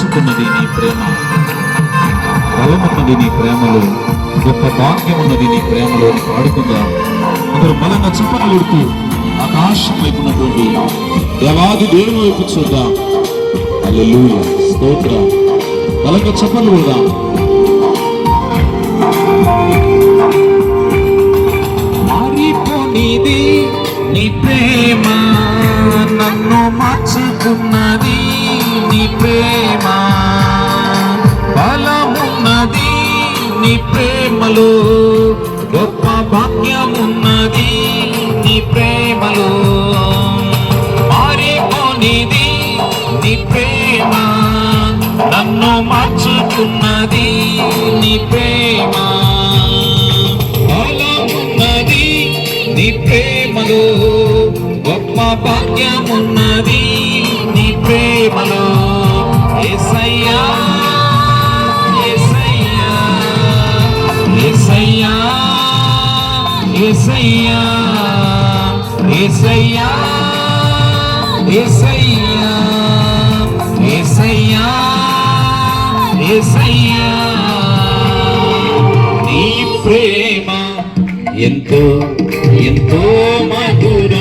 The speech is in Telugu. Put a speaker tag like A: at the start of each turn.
A: మార్చుకున్నది నీ ప్రేమ. బలమున్నది నీ ప్రేమలో. గొప్ప భాగ్యం ఉన్నది నీ ప్రేమలో. పాడుకుందా. అందరు బలంగా చెప్పలు కొడుతూ ఆకాశం వైపు ఉన్నటువంటి దేవాది దేవుని వైపు చూద్దాం. అల్లెలు స్తోత్ర. బలంగా చెప్పలు కొడదాం. మారిపోనిది నీ ప్రేమ. నన్ను మార్చుకున్నది నీ ప్రేమ. బలమున్నది నీ ప్రేమలో. గొప్ప భాగ్యమున్నది నీ ప్రేమలో. మారిపోనిది నీ ప్రేమ. నన్ను మార్చుకున్నది నీ ప్రేమ. బలమున్నది నీ ప్రేమలో. గొప్ప భాగ్యమున్నది నీ ప్రేమలో. ఏసయ్యా ఏసయ్యా ఏసయ్యా ఏసయ్యా ఏసయ్యా. నీ ప్రేమ ఎంతో ఎంతో మధుర.